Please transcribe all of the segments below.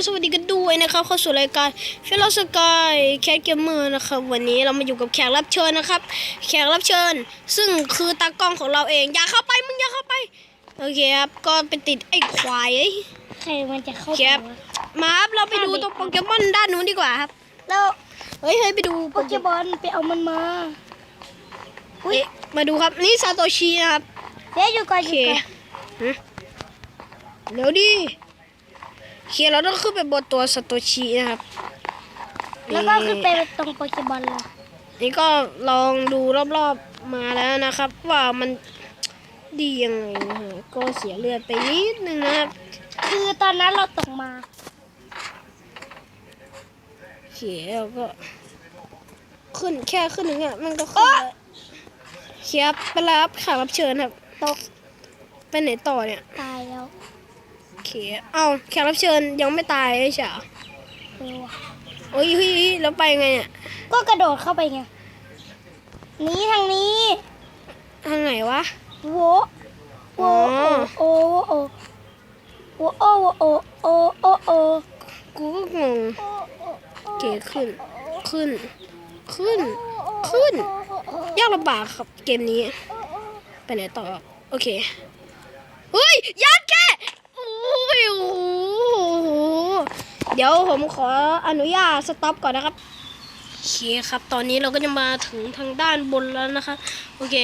ก็สวัสดีกันด้วยนะครับเข้าสู่รายการเฟลสกายแคทเกมเมอร์นะครับวันนี้เรามาอยู่กับแขกรับเชิญนะครับ แขกรับเชิญ ซึ่งคือตากล้องของเราเองอย่าเข้าไปมึงอย่าเข้าไปโอเคครับก็ไปติดไอ้ควายเอ้ยใครมันจะเข้าครับไปวะมาครับเราไปดูตัวโปเกมอนด้านนู้นดีกว่าครับ แล้วเฮ้ยเฮ้ยไปดูโปเกบอลไปเอามันมาเอ๊ะมาดูครับนี่ซาโตชินะครับเดี๋ยวอยู่ก่อนโออเคยู่ก่อนฮะเดี๋ยวดิโอ เคเราต้องขึ้นไปบนตัวซาโตชินะครับ แล้วก็ขึ้นไปตรงโปเกบอลเลยนี่ก็ลองดูรอบๆมาแล้วนะครับ ว่ามันดียังไงนะฮะก็เสียเลือดไปนิดนึงนะครับ คือตอนนั้นเราตกมาเขียแล้วก็ ขึ้นแค่ขึ้นหนึ่งอะมันก็ขึ้นแล้วเขียบไปรับแขกรับเชิญครับ ตกไปไหนต่อเนี่ย ตายแล้ว เขียเอ้าแขกรับเชิญยังไม่ตายใช่เหรอเออว่ะโอ้ยเฮ้ยเฮ้ยแล้วไปไงเนี่ยก็กระโดดเข้าไปไงหนี้ทางนี้ทางไหนวะ โวโวโอโอโวโอโวโอโอโอโอกูก็งงเก๋ขึ้น ขึ้น ขึ้น ขึ้น ยากลำบากครับเกมนี้ ไปไหนต่อ โอเค เฮ้ยยัดแค่โอ้ยโอ้โหเดี๋ยวผมขออนุญาตสต็อปก่อนนะครับโอเคครับ ตอนนี้เราก็จะมาถึงทางด้านบนแล้วนะคะ โอเค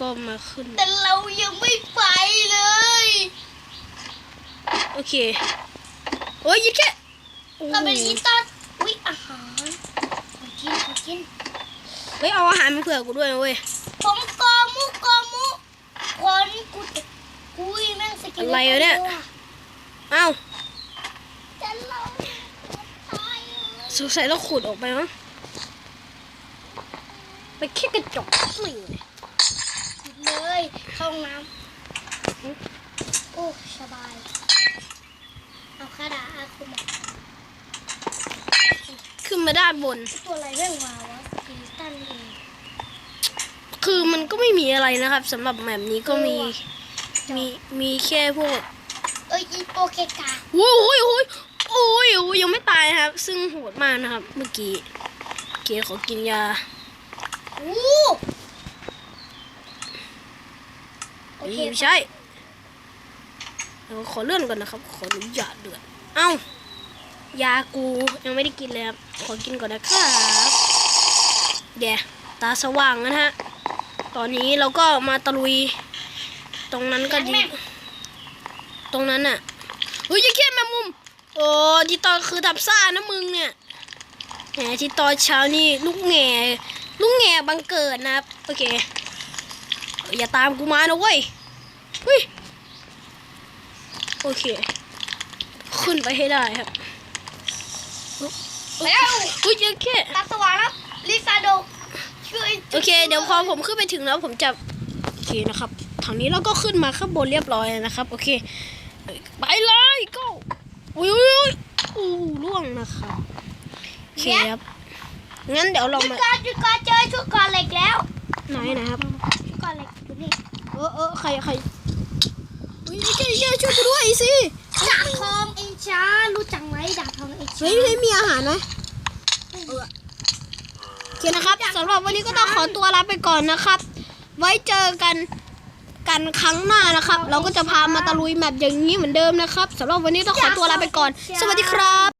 ก็มาขึ้น แต่เรายังไม่ไปเลย โอเค โอ้ยยัดแค่โอ้โหเราเป็นอีตอนอุ้ยอาหารขอกินขอกินเฮ้ยเอาอาหารมาเผื่อกูด้วยนะเว้ย ผมกอมุกอมุคนกูจะกุยแม่งสกิลอะไรวะเนี่ย เอ้าจะเราตายเลยสงสัยเราขุดออกไปมั้งไปแค่กระจกนี่เลยเข้าห้องน้ำโอ้สบาย เอาคาดาอาคุมะขึ้นมาด้านบน ตัวอะไรเรื่องมาวะสกิลตันเองคือมันก็ไม่มีอะไรนะครับสำหรับแบบนี้ก็มีมีมีแค่พวก เอ้ยอีโปเกกาโอ้ยโอ้ยโอ้ยโอ้ยยังไม่ตายนะครับ ซึ่งโหดมากนะครับ เมื่อกี้เกียขอกินยาอู้โอเฮ้ยเคไม่ใช่เราขอเลื่อนก่อนนะครับ ขออนุญาตเดือนเอ้ายากูยังไม่ได้กินเลยครับขอกินก่อนนะครับเดี๋ยวตาสว่างนะฮะตอนนี้เราก็มาตะลุย ตรงนั้นก็ดี ตรงนั้นน่ะ เฮ้ยยังเขี้ยแมงมุม โอ้ที่ตอนคือทับซ่านะมึงเนี่ยแหมที่ตอนเช้านี่ลูกแง่ลูกแง่บังเกิดนะครับ โอเค อย่าตามกูมานะเว้ยเฮ้ยโอเค ขึ้นไปให้ได้ครับแล้วเฮ้ยยังแค่ตาสว่างแล้วลิซาโดโอเค เดี๋ยวพอผมขึ้นไปถึงแล้วผมจะโอเคนะครับทางนี้เราก็ขึ้นมาข้างบนเรียบร้อยนะครับ โอเค ไปเลยก็อุ้ยอุ้ยอุ้ยอู้ล่วงนะครับโอเคครับงั้นเดี๋ยวเราจุดมาก่อนจุดก่อนเจอชุดก่อนเหล็กแล้วไหนนะครับชุดก่อนเหล็กอยู่นี่เออเออใครใครอุ้ยแกแกช่วยกูด้วยสิดาบทองเอ็นชารู้จักไหมดาบทองเอ็นชาเฮ้ยเฮ้ยมีอาหารไหมเออโอเคนะครับสำหรับวันนี้ก็ต้องขอตัวลาไปก่อนนะครับ ไว้เจอกัน กันครั้งหน้านะครับ เราก็จะพามาตะลุยแมปอย่างนี้เหมือนเดิมนะครับสำหรับวันนี้ต้องขอตัวลาไปก่อน สวัสดีครับ